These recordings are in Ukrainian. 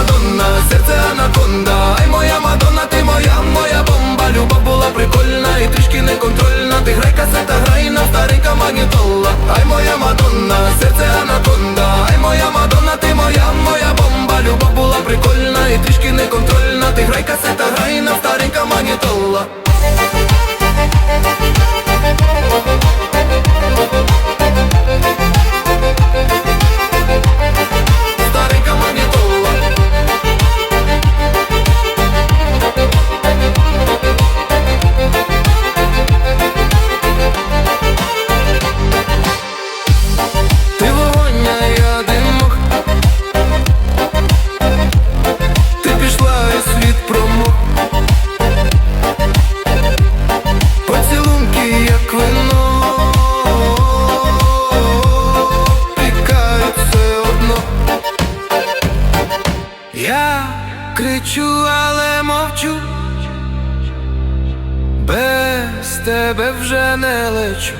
Мадонна, серце анаконда, ай моя Мадонна, ти моя, моя бомба, любов була прикольна і трішки неконтрольна. Ти грай касета, грай на старика магнітола. Ай моя Мадонна, серце анаконда, ай моя Мадонна, ти моя, моя бомба, любов була прикольна і трішки неконтрольна. Ти грай касета, грай на старика магнітола. Я кричу, але мовчу. Без тебе вже не лечу.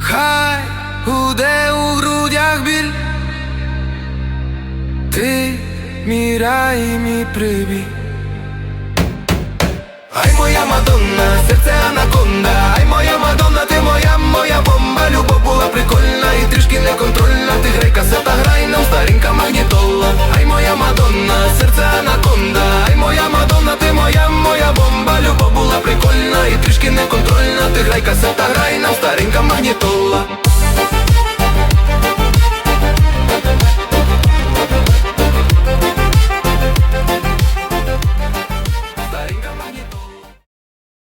Хай гуде у грудях біль. Ти мій рай мій прибій. Ай моя Мадонна, серце анаконда грай касета, грай нам старенька магнітола